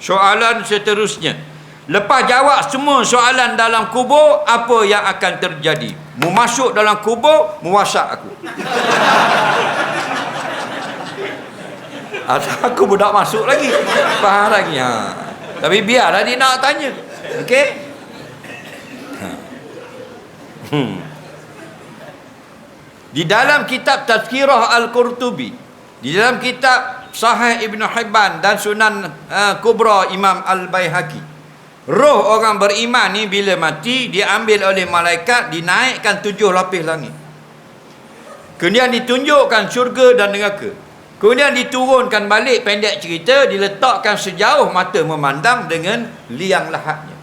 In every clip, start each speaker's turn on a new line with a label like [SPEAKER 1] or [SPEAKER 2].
[SPEAKER 1] Soalan seterusnya. Lepas jawab semua soalan dalam kubur, apa yang akan terjadi? Mu masuk dalam kubur, mu wasak aku. Aku budak masuk lagi. Faham lagi. Ha. Tapi biarlah dia nak tanya. Okey? Ha. Hmm. Di dalam kitab Tazkirah Al-Qurtubi, di dalam kitab Sahih Ibn Hibban dan Sunan uh, Kubra Imam Al-Baihaqi, roh orang beriman ni bila mati diambil oleh malaikat dinaikkan tujuh lapis langit. Kemudian ditunjukkan syurga dan neraka. Kemudian diturunkan balik pendek cerita diletakkan sejauh mata memandang dengan liang lahatnya.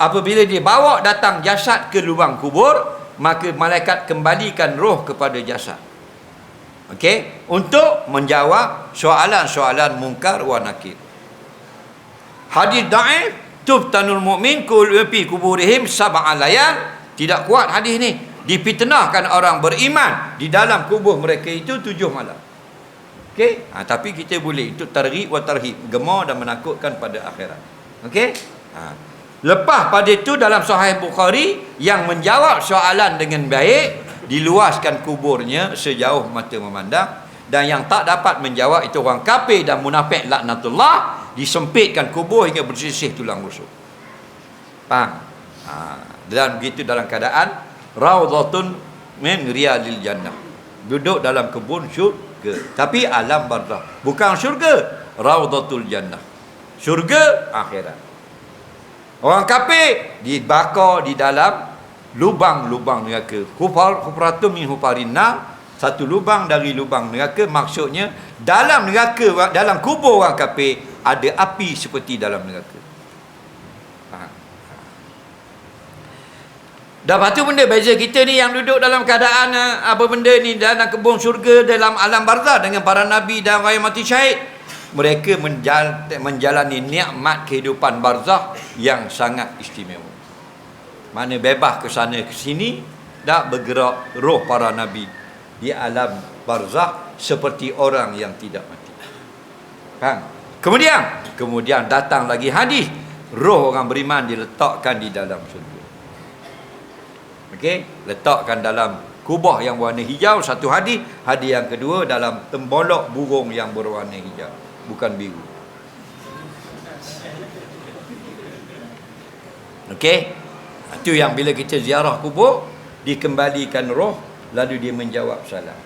[SPEAKER 1] Apabila dia bawa datang jasad ke lubang kubur, maka malaikat kembalikan roh kepada jasad. Okey, untuk menjawab soalan-soalan mungkar wa nakir. Hadis dhaif tuftanul mu'min kul fi kuburihim sab'a layal tidak kuat hadis ni. Dipitnahkan orang beriman di dalam kubur mereka itu tujuh malam. Okey, ha, tapi kita boleh untuk targhib wa tarhib, gemar dan menakutkan pada akhirat. Okey? Ha. Lepas pada itu dalam Sahih Bukhari yang menjawab soalan dengan baik diluaskan kuburnya sejauh mata memandang dan yang tak dapat menjawab itu orang kafir dan munafik laknatullah disempitkan kubur hingga bersisih tulang rusuk. Faham? Ha, dan begitu dalam keadaan raudhatun min riyadil jannah. Duduk dalam kebun syurga. Tapi alam barzah. Bukan syurga, raudhatul jannah. Syurga akhirat. Orang kafir dibakar di dalam lubang-lubang neraka. Hufar hufratum min hufarinna satu lubang dari lubang neraka maksudnya dalam neraka dalam kubur orang kafir ada api seperti dalam neraka. Faham? Dah patu benda beza kita ni yang duduk dalam keadaan eh, apa benda ni dalam kebun syurga dalam alam barzah dengan para nabi dan orang mati syahid mereka menjal, menjalani nikmat kehidupan barzah yang sangat istimewa. Mana bebas ke sana ke sini dak bergerak roh para nabi di alam barzah seperti orang yang tidak mati. Kan? Kemudian, kemudian datang lagi hadis, roh orang beriman diletakkan di dalam syurga. Okey, letakkan dalam kubah yang berwarna hijau satu hadis, hadis yang kedua dalam tembolok burung yang berwarna hijau, bukan biru. Okey. Itu yang bila kita ziarah kubur dikembalikan roh lalu dia menjawab salam.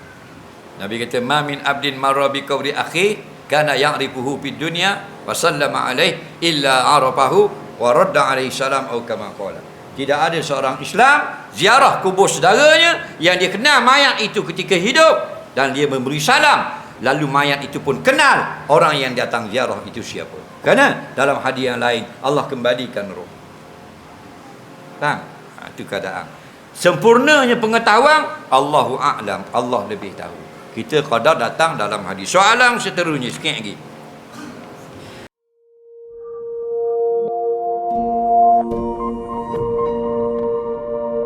[SPEAKER 1] Nabi kata ma min abdin marra bi qabri akhi kana ya'rifuhu fid dunya wa sallama alaihi illa arafahu wa radda alaihi salam atau kama qala. Tidak ada seorang Islam ziarah kubur saudaranya yang dia kenal mayat itu ketika hidup dan dia memberi salam lalu mayat itu pun kenal orang yang datang ziarah itu siapa. Kerana dalam hadis yang lain Allah kembalikan roh. Faham? Ha, itu keadaan. Sempurnanya pengetahuan Allahu a'lam. Allah lebih tahu. Kita qadar datang dalam hadis. Soalan seterusnya sikit lagi.